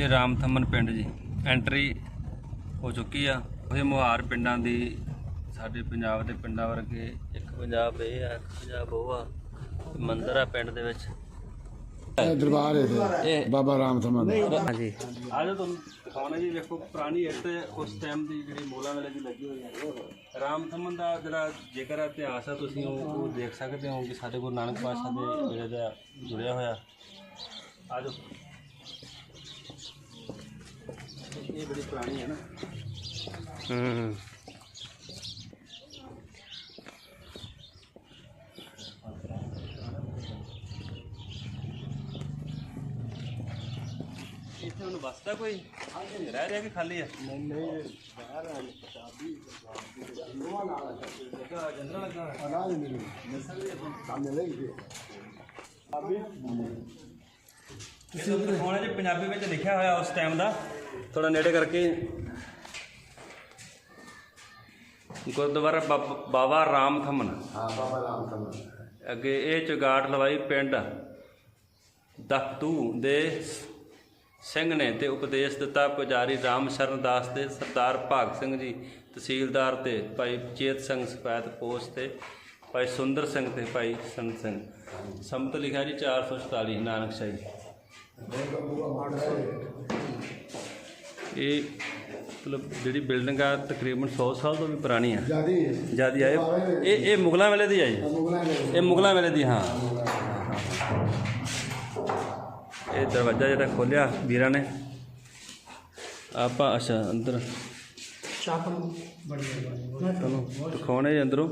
ਇਹ ਰਾਮਥਮਨ ਪਿੰਡ ਜੀ। ਐਂਟਰੀ ਹੋ ਚੁੱਕੀ ਆ। ਇਹ ਮੁਹਾਰ ਪਿੰਡਾਂ ਦੀ ਸਾਡੇ ਪੰਜਾਬ ਦੇ ਪਿੰਡਾਂ ਵਰਗੇ ਇੱਕ ਪੰਜਾਬ ਇਹ ਆ ਇੱਕ ਪੰਜਾਬ ਉਹ ਆ। ਮੰਦਿਰ ਆ ਪਿੰਡ ਦੇ ਵਿੱਚ। ਇਹ ਦਰਬਾਰ ਹੈ ਬਾਬਾ ਰਾਮ ਥਮਨ ਦਾ। ਹਾਂਜੀ। ਆ ਜੋ ਤੁਹਾਨੂੰ ਦਿਖਾਉਣਾ ਜੀ ਵੇਖੋ ਪੁਰਾਣੀ ਇੱਟ ਉਸ ਟਾਈਮ ਦੀ ਜਿਹੜੀ ਮੋਲਾ ਵੇਲੇ ਦੀ ਲੱਗੀ ਹੋਈ ਹੈ ਰਾਮਥਮਨ ਦਾ ਜਿਹੜਾ ਜੇਕਰ ਇਤਿਹਾਸ ਆ ਤੁਸੀਂ ਉਹ ਦੇਖ ਸਕਦੇ ਹੋ ਕਿ ਸਾਡੇ ਗੁਰੂ ਨਾਨਕ ਪਾਤਸ਼ਾਹ ਦੇ ਵੇਲੇ ਦਾ ਜੁੜਿਆ ਹੋਇਆ। ਆ ਜੋ ਇਹ ਬੜੀ ਪੁਰਾਣੀ ਹੈ ਨਾ। ਹੂੰ। ਇੱਥੇ ਹੁਣ ਵਸਦਾ ਕੋਈ ਰਹਿ ਰਿਹਾ ਕਿ ਖਾਲੀ ਆ ਨਹੀਂ ਨਹੀਂ ਬਾਹਰ ਆ ਚਾਬੀ ਜੰਦਰਾ ਲੱਗਾ ਤੁਸੀਂ ਦਿਖਾਉਣਾ ਜੀ ਪੰਜਾਬੀ ਵਿੱਚ ਲਿਖਿਆ ਹੋਇਆ ਉਸ ਟਾਈਮ ਦਾ। ਥੋੜਾ ਨੇੜੇ ਕਰਕੇ। ਗੁਰਦੁਆਰਾ ਬਾਬ- ਬਾਬਾ ਰਾਮ ਥਮਨ ਹਾਂ ਬਾਬਾ ਰਾਮ ਥਮਨ ਅੱਗੇ ਇਹ ਚੁਗਾਟ ਲਵਾਈ ਪਿੰਡ ਦਖਤੂ ਦੇ ਸਿੰਘ ਨੇ ਤੇ ਉਪਦੇਸ਼ ਦਿੱਤਾ ਪੁਜਾਰੀ ਰਾਮ ਸ਼ਰਨ ਦਾਸ ਤੇ ਸਰਦਾਰ ਭਾਗ ਸਿੰਘ ਜੀ ਤਹਿਸੀਲਦਾਰ ਤੇ ਭਾਈ ਚੇਤ ਸਿੰਘ ਸਪੈਤ ਪੋਸਟ ਤੇ ਭਾਈ ਸੁੰਦਰ ਸਿੰਘ ਤੇ ਭਾਈ ਸੰਤ ਸਿੰਘ। ਸੰਮਤ ਲਿਖਿਆ ਜੀ 447 ਨਾਨਕ ਸ਼ਾਹੀ। ਇਹ ਮਤਲਬ ਜਿਹੜੀ ਬਿਲਡਿੰਗ ਆ ਤਕਰੀਬਨ 100 ਸਾਲ ਤੋਂ ਵੀ ਪੁਰਾਣੀ ਆ। ਜਿਆਦੀ ਜਿਆਦੀ ਆਏ ਇਹ ਇਹ ਮੁਗਲਾਂ ਵੇਲੇ ਦੀ ਆ ਜੀ। ਮੁਗਲਾਂ ਦੇ ਇਹ ਮੁਗਲਾਂ ਵੇਲੇ ਦੀ ਹਾਂ। ਇਹ ਦਰਵਾਜ਼ਾ ਜਿਹੜਾ ਖੋਲਿਆ ਵੀਰਾਂ ਨੇ। ਆਪਾਂ ਅੱਛਾ ਅੰਦਰ। ਚਾਪਨ ਬੜੀ ਬੜੀ ਤੁਹਾਨੂੰ ਦਿਖਾਉਣੇ ਜੀ ਅੰਦਰੋਂ।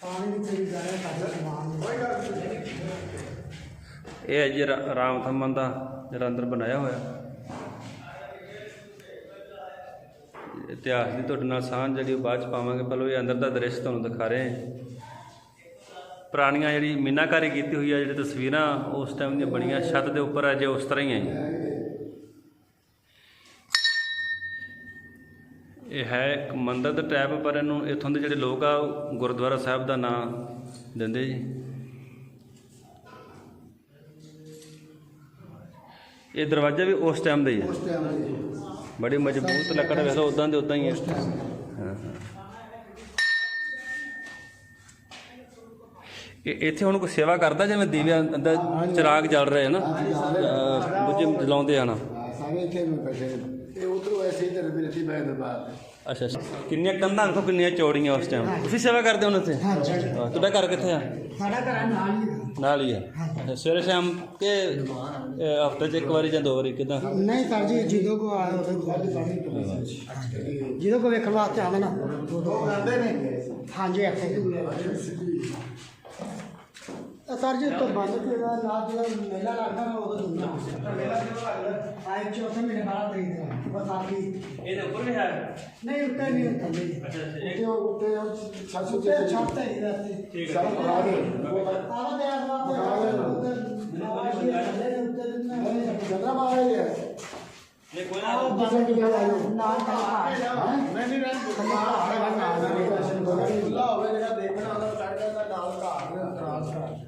ਪਾਣੀ ਦੀ ਤੇਰੀ ਜਾਇਆ ਸਾਡਾ ਸਮਾਨ ਇਹ ਹੈ ਜੀ ਰਾ- ਰਾਮ ਥੰਮਨ ਦਾ ਜਿਹੜਾ ਅੰਦਰ ਬਣਾਇਆ ਹੋਇਆ। ਇਤਿਹਾਸ ਦੀ ਤੁਹਾਡੇ ਨਾਲ ਸਾਂਝ ਜਿਹੜੀ ਉਹ ਬਾਅਦ ਚ ਪਾਵਾਂਗੇ, ਪਹਿਲਾਂ ਇਹ ਅੰਦਰ ਦਾ ਦ੍ਰਿਸ਼ ਤੁਹਾਨੂੰ ਦਿਖਾ ਰਹੇ ਹਾਂ। ਪੁਰਾਣੀਆਂ ਜਿਹੜੀ ਮੀਨਾਕਾਰੀ ਕੀਤੀ ਹੋਈ ਆ, ਜਿਹੜੀ ਤਸਵੀਰਾਂ ਉਸ ਟਾਈਮ ਦੀਆਂ ਬਣੀਆਂ, ਛੱਤ ਦੇ ਉੱਪਰ ਅਜੇ ਉਸ ਤਰ੍ਹਾਂ ਹੀ ਹੈ ਇਹ ਹੈ ਇੱਕ ਮੰਦਰ ਦਾ ਟੈਪ, ਪਰ ਇਹਨੂੰ ਇੱਥੋਂ ਦੇ ਜਿਹੜੇ ਲੋਕ ਆ, ਉਹ ਗੁਰਦੁਆਰਾ ਸਾਹਿਬ ਦਾ ਨਾਮ ਦਿੰਦੇ ਜੀ। ਇਹ ਦਰਵਾਜ਼ਾ ਵੀ ਉਸ ਟਾਈਮ ਦਾ ਹੀ ਹੈ ਉਸ ਟਾਈਮ ਦੇ ਬੜੀ ਮਜ਼ਬੂਤ ਲੱਕੜ ਵੇਖ ਲਓ ਉਦਾਂ ਦੇ ਉਦਾਂ ਹੀ ਹੈ ਹਾਂ ਹਾਂ ਇਹ ਇੱਥੇ ਹੁਣ ਕੋਈ ਸੇਵਾ ਕਰਦਾ ਜਿਵੇਂ ਦੀਵਿਆਂ ਅੰਦਰ ਚਿਰਾਗ ਜਲ ਰਹੇ ਹਨ ਬੁੱਝੇ ਜਲਾਉਂਦੇ ਹਨ ਹਾਂ, ਸਾਰੇ ਇੱਥੇ ਵੀ ਬੈਠੇ ਇਹ ਉਧਰੋਂ ਐਸੇ ਇਧਰ ਵੀ ਰੱਖੀ ਬੈਠ ਦਰਬਾਰ ਤੇ ਅੱਛਾ ਅੱਛਾ। ਕਿੰਨੀਆਂ ਕੰਧਾਂ ਦੇਖੋ ਕਿੰਨੀਆਂ ਚੌੜੀਆਂ ਉਸ ਟਾਈਮ ਤੁਸੀਂ ਸੇਵਾ ਕਰਦੇ ਹੋ ਉੱਥੇ ਹਾਂ, ਤੁਹਾਡਾ ਘਰ ਕਿੱਥੇ ਆ? ਸਾਡਾ ਘਰ ਨਾਲ ਹੀ ਹੈ। ਨਾਲ ਹੀ ਆ। ਅੱਛਾ, ਸਵੇਰੇ ਸ਼ਾਮ ਕੇ ਹਫ਼ਤੇ 'ਚ ਇੱਕ ਵਾਰੀ ਜਾਂ ਦੋ ਵਾਰੀ ਕਿਦਾਂ? ਨਹੀਂ ਸਰ ਜੀ ਜਦੋਂ ਕੋ ਆਇਆ ਉਦੋਂ ਜਦੋਂ ਕੋ ਵੇਖਣ ਵਾਸਤੇ ਆਉਂਦੇ ਨਾ। ਉਦੋਂ ਕਰਦੇ ਨੇ ਹਾਂਜੀ ਇੱਥੇ। ਤਾਂ ਸਰ ਜੀ ਤੋਂ ਬੰਦ ਤੇ ਦਾ ਜਿਹੜਾ ਮੇਲਾ ਲੱਗਦਾ ਨਾ ਉਦੋਂ ਹੁੰਦਾ ਆਏ ਚੌਥੇ ਮਹੀਨੇ ਬਾਅਦ ਦੇ ਦੇ ਬਸ ਆਖੀ ਇਹਦੇ ਉੱਪਰ ਵੀ ਹੈ ਨਹੀਂ ਉੱਤੇ ਨਹੀਂ ਥੱਲੇ ਹੀ। ਅੱਛਾ ਅੱਛਾ ਉੱਤੇ ਉੱਤੇ ਛੱਤ ਉੱਤੇ ਉੱਤੇ ਛੱਤ ਤੇ ਹੀ ਰਹਿੰਦੇ ਠੀਕ ਸਭ ਬਣਾ ਦੇ ਆਵਾ ਦੇ ਆਵਾ ਦੇ ਉੱਤੇ ਥੱਲੇ ਦੇ ਉੱਤੇ ਦਿੰਦੇ ਜੰਦਰਾ ਮਾਰਾ ਹੀ ਹੈ ਨਹੀਂ ਕੋਈ ਆਹ ਨਾ ਬੰਦ ਕਿਹੜਾ ਆਇਆ ਨਾਲ ਤਾਂ ਹਾਂ ਮੈਂ ਨਹੀਂ ਰਹਿ ਕਮਾਲ ਦਰਸ਼ਨ ਖੁੱਲਾ ਹੋਵੇ ਜਿਹੜਾ ਦੇਖਣਾ ਉਹਦਾ ਚੜ੍ਹ ਜਾਂਦਾ ਨਾਲ ਘਾਟ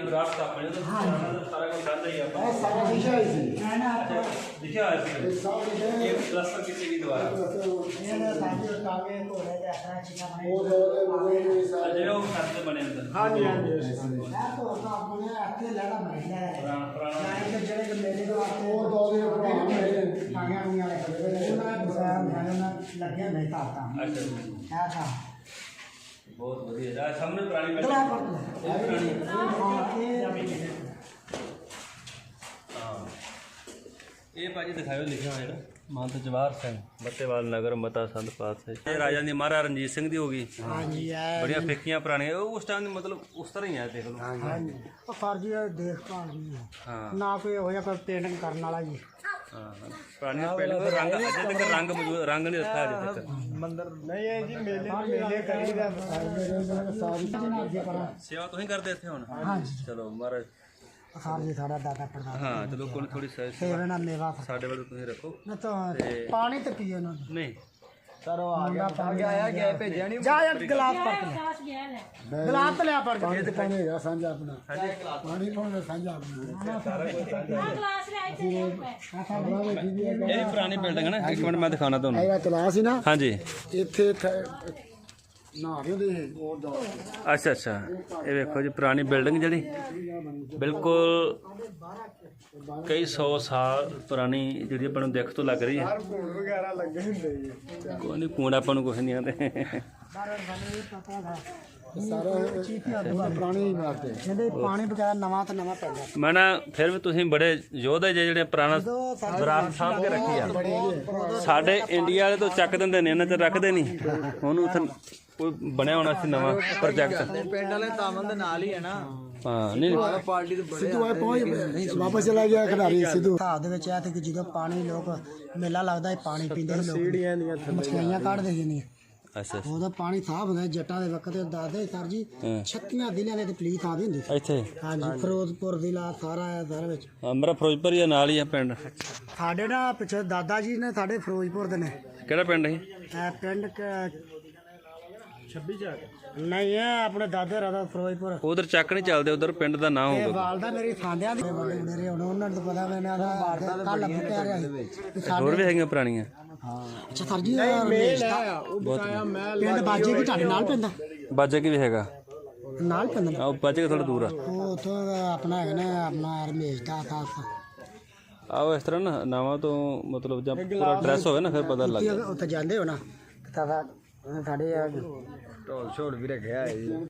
ਲੋਕ ਦਾ ਰਾਮ ਹਾਂ ਉਹ ਐਸਾ ਕਹਾਣਾ ਨਾ ਮਾਰਦਾ ਨਹੀਂ ਸਾਰੇ ਤਰ੍ਹਾਂ ਦੀ ਪੁਰਾਣੀ ਵਿਰਾਸਤ ਆਪਣੇ ਉਹਦਾ ਪੁਰਾਣਾ ਦਾ ਸਾਰਾ ਕੁਝ ਕਰਦਾ ਹੀ ਆਪਾਂ ਇਹ ਸਾਰਾ ਵਿਸ਼ਾ ਹੀ ਸੀ ਮੈਂ ਨਾ ਆਪਾਂ ਲਿਖਿਆ ਹੋਇਆ ਇਹ ਸੀ ਸਭ ਵਿਸ਼ਾ ਇਹ ਪਲਸਟਰ ਕੀਤੀ ਗਈ ਦੁਬਾਰਾ ਇਹਦਾ ਸਾਡੀ ਕਾਗੇ ਕੋਲੇ ਦਾ ਐਸਾ ਚੀਜ਼ਾਂ ਬਣੇ ਉਹ ਜੋ ਉਹਦੇ ਉਹ ਸਾਰੇ ਜਿਹੜੇ ਉਹ ਕਰਦੇ ਬਣੇ ਅੰਦਰ ਹਾਂਜੀ ਹਾਂਜੀ ਮੈਂ ਤਾਂ ਉਹ ਆਪਣੇ ਇੱਥੇ ਲੈਣਾ ਬਣਦਾ ਹੈ ਪੁਰਾਣਾ ਪੁਰਾਣਾ ਮੈਂ ਕਿ ਜਿਹੜੇ ਕਿ ਮੇਰੇ ਦੇ ਵਾਸਤੇ ਉਹ ਦੋ ਬਹੁਤ ਵਧੀਆ। ਜਾ ਸਾਹਮਣੇ ਪੁਰਾਣੀ ਬਿਲਡਿੰਗ ਗਲਾ ਪਰ ਇਹ ਪੁਰਾਣੀ ਹਾਂ। ਇਹ ਹਾਂ। ਇਹ ਭਾਜੀ ਦਿਖਾਇਓ ਲਿਖਿਆ ਹੋਇਆ ਜਿਹੜਾ। ਮਹੰਤ ਜਵਾਹਰ ਸਿੰਘ ਮੱਤੇਵਾਲ ਨਗਰ ਮਤਾ ਸੰਤ ਪਾਤਸ਼ਾਹ। ਇਹ ਰਾਜਾ ਦੀ ਮਹਾਰਾਜਾ ਰਣਜੀਤ ਸਿੰਘ ਦੀ ਹੋ ਗਈ। ਹਾਂਜੀ ਬੜੀਆਂ ਫਿੱਕੀਆਂ ਪੁਰਾਣੀਆਂ। ਉਹ ਉਸ ਟਾਈਮ ਦੀ ਮਤਲਬ ਉਸ ਤਰ੍ਹਾਂ ਹੀ ਹੈ ਦੇਖ ਲਓ। ਹਾਂਜੀ। ਉਹ ਫਰਜੀ ਦੇਖਭਾਲ ਨਹੀਂ ਹੈ। ਨਾ ਕੋਈ ਜਿਹਾ ਕੋਈ ਪੇਂਟਿੰਗ ਕਰਨ ਵਾਲਾ ਜੀ। ਹਾਂ ਪੁਰਾਣੀਆਂ ਪਹਿਲਾਂ ਦਾ ਰੰਗ ਅਜੇ ਤੱਕ ਰੰਗ ਮੌਜੂਦ ਰੰਗ ਨਹੀਂ ਰੱਖਿਆ ਅਜੇ ਤੱਕ। ਮੰਦਰ ਨਹੀਂ ਹੈ ਜੀ ਮੇਲੇ ਮੇਲੇ ਕਰੀਦਾ। ਸਾਰੀ ਅੱਗੇ ਕਰਾਂ ਸੇਵਾ ਤੁਸੀਂ ਕਰਦੇ ਇੱਥੇ ਹੁਣ? ਹਾਂਜੀ। ਚਲੋ ਮਹਾਰਾਜ। ਸਰ ਜੀ ਸਾਡਾ ਦਾਦਾ ਪੜਦਾ ਹਾਂ ਚਲੋ ਕੋਈ ਥੋੜੀ ਸੇਵੇ ਨਾਲ ਮੇਵਾ ਸਾਡੇ ਵੱਲ ਤੁਸੀਂ ਰੱਖੋ। ਨਾ ਤਾਂ ਪਾਣੀ ਤੇ ਪੀਓ ਨਾ। ਨਹੀਂ। ਸਰ ਉਹ ਆ ਗਿਆ ਆ ਗਿਆ ਆਇਆ ਗਿਆ। ਭੇਜਿਆ ਨਹੀਂ ਜਾ ਯਾਰ ਗਲਾਸ ਪਰ ਕੇ ਗਲਾਸ ਗਿਆ ਲੈ। ਗਲਾਸ ਤੇ ਲਿਆ ਪਰ ਕੇ ਪਾਣੀ ਹੈਗਾ ਸਾਂਝਾ ਆਪਣਾ। ਪਾਣੀ ਪਾਉਣਾ ਸਾਂਝਾ ਆਪਣਾ। ਆ ਗਲਾਸ ਲੈ ਇੱਥੇ ਲਿਆ ਪੈ ਇਹ ਪੁਰਾਣੀ ਬਿਲਡਿੰਗ ਹੈ ਨਾ ਇੱਕ ਮਿੰਟ ਮੈਂ ਦਿਖਾਣਾ ਤੁਹਾਨੂੰ। ਨਾ? ਹਾਂਜੀ। ਇੱਥੇ ਨਾ ਦੋ ਅੱਛਾ ਅੱਛਾ। ਇਹ ਵੇਖੋ ਜੀ ਪੁਰਾਣੀ ਬਿਲਡਿੰਗ ਜਿਹੜੀ। ਬਿਲਕੁਲ ਕਈ 100 ਸਾਲ ਪੁਰਾਣੀ ਜਿਹੜੀ ਆਪਾਂ ਨੂੰ ਦੇਖ ਤੋਂ ਲੱਗ ਰਹੀ ਹੈ। ਘੋੜ ਵਗੈਰਾ ਲੱਗੇ ਹੁੰਦੇ ਜੀ। ਕੋਈ ਨਹੀਂ ਕੂੜਾ ਆਪਾਂ ਨੂੰ ਕੁਝ ਨਹੀਂ ਆਉਂਦੇ। ਸਾਰਾ ਪੁਰਾਣੀ ਇਮਾਰਤ ਹੈ ਕਹਿੰਦੇ ਪਾਣੀ ਬਗੈਰ ਨਵਾਂ ਤੇ ਨਵਾਂ ਪੈਂਦਾ। ਮੈਂ ਨਾ ਫਿਰ ਵੀ ਤੁਸੀਂ ਬੜੇ ਯੋਧੇ ਜੇ ਜਿਹੜੇ ਪੁਰਾਣਾ ਵਿਰਾਸਤ ਸਾਂਭ ਕੇ ਰੱਖੀ ਆ। ਸਾਡੇ ਇੰਡੀਆ ਵਾਲੇ ਤੋਂ ਚੱਕ ਦਿੰਦੇ ਨੇ ਇਹਨਾਂ ਤੇ ਰੱਖਦੇ ਨਹੀਂ ਉਹਨੂੰ ਉੱਥੇ ਕੋਈ ਬਣਿਆ ਹੋਣਾ ਸੀ ਨਵਾਂ ਪ੍ਰੋਜੈਕਟ। ਪਿੰਡ ਵਾਲੇ ਤਾਮਲ ਦੇ ਨਾਲ ਹੀ ਹੈ ਨਾ। ਹਾਂ ਨਹੀਂ। ਨਹੀਂ, ਪਾਰਟੀ ਦੇ ਬੜੇ ਸਿੱਧੂ ਆ ਪਹੁੰਚ ਵਾਪਸ ਚਲਾ ਗਿਆ ਖਿਡਾਰੀ ਸਿੱਧੂ। ਹਿਸਾਬ ਦੇ ਵਿੱਚ ਇਹ ਤੇ ਕਿ ਜਦੋਂ ਪਾਣੀ ਲੋਕ ਮੇਲਾ ਲੱਗਦਾ ਹੈ ਪਾਣੀ ਪੀਂਦੇ ਸੀ ਲੋਕ। ਮਠਿਆਈਆਂ ਕੱਢਦੇ ਸੀ ਨਹੀਂ ਅੱਛਾ ਅੱਛਾ। ਉਹਦਾ ਪਾਣੀ ਸਾਫ਼ ਹੁੰਦਾ ਸੀ, ਜੱਟਾਂ ਦੇ ਵਕਤ ਦਾਦੇ ਸਰ ਜੀ ਹਾਂ। ਛੱਤੀਆਂ ਜ਼ਿਲ੍ਹਿਆਂ ਦੇ ਤੇ ਪਲੀਤ ਆਦੇ ਹੁੰਦੇ ਸੀ। ਇੱਥੇ? ਹਾਂਜੀ ਫਿਰੋਜ਼ਪੁਰ ਜ਼ਿਲ੍ਹਾ ਸਾਰਾ ਹੈ ਸਾਰਾ ਵਿੱਚ। ਹਾਂ, ਮੇਰਾ ਫਿਰੋਜ਼ਪੁਰ ਹੀ ਆ, ਨਾਲ ਹੀ ਆ ਪਿੰਡ। ਸਾਡੇ ਨਾ ਪਿੱਛੇ ਦਾਦਾ ਜੀ ਨੇ ਸਾਡੇ ਫਿਰੋਜ਼ਪੁਰ ਦੇ ਨੇ। ਕਿਹੜਾ ਪਿੰਡ ਸੀ? ਇਹ ਪਿੰਡ 26 ਜਾ ਨਹੀਂ ਇਹ ਆਪਣੇ ਦਾਦੇ ਰਾਦਾ ਫਿਰੋਜ਼ਪੁਰ। ਉਧਰ ਚੱਕ ਨਹੀਂ ਚੱਲਦੇ ਉਧਰ ਪਿੰਡ ਦਾ ਨਾਂ ਇਹ ਹੋਊਗਾ ਵਾਲਦਾ ਮੇਰੀ ਖਾਂਦਿਆਂ ਦੇ ਬੜੇ ਹੁਣ ਉਹਨਾਂ ਨੂੰ ਤਾਂ ਪਤਾ ਮੈਨਾਂ ਦਾ ਕੱਲ ਫੁੱਟਿਆ ਰਿਹਾ ਹੋਰ ਵੀ ਹੈਗੀਆਂ ਪੁਰਾਣੀਆਂ? ਅੱਛਾ ਸਰ ਜੀ ਰਮੇਸ਼ ਦਾ ਉਹ ਬਕਾਇਆ ਮਹਿਲ ਪਿੰਡ ਬਾਜੇ ਕੀ ਤੁਹਾਡੇ ਨਾਲ ਪੈਂਦਾ? ਬਾਜੇ ਕੀ ਵੀ ਹੈਗਾ? ਨਾਲ ਪੈਂਦਾ? ਆ ਬਾਜੇ ਥੋੜਾ ਦੂਰ ਆ? ਉਹ ਉੱਥੋਂ ਆਪਣਾ ਹੈਗਾ ਨਾ ਆਪਣਾ ਰਮੇਸ਼ ਦਾ ਖਾਸ। ਆਓ ਇਸ ਤਰ੍ਹਾਂ ਨਾ ਨਾਵਾਂ ਤੋਂ ਮਤਲਬ ਜਾਂ ਪੂਰਾ ਡਰੈਸ ਹੋਵੇ ਨਾ ਫਿਰ ਪਤਾ ਲੱਗ ਉੱਥੇ ਜਾਂਦੇ ਹੋ ਨਾ ਤਾਂ ਸਾਡੇ ਆ ਢੋਲ ਛੋੜ ਵੀ ਰੱਖਿਆ ਹੈ ਜੀ।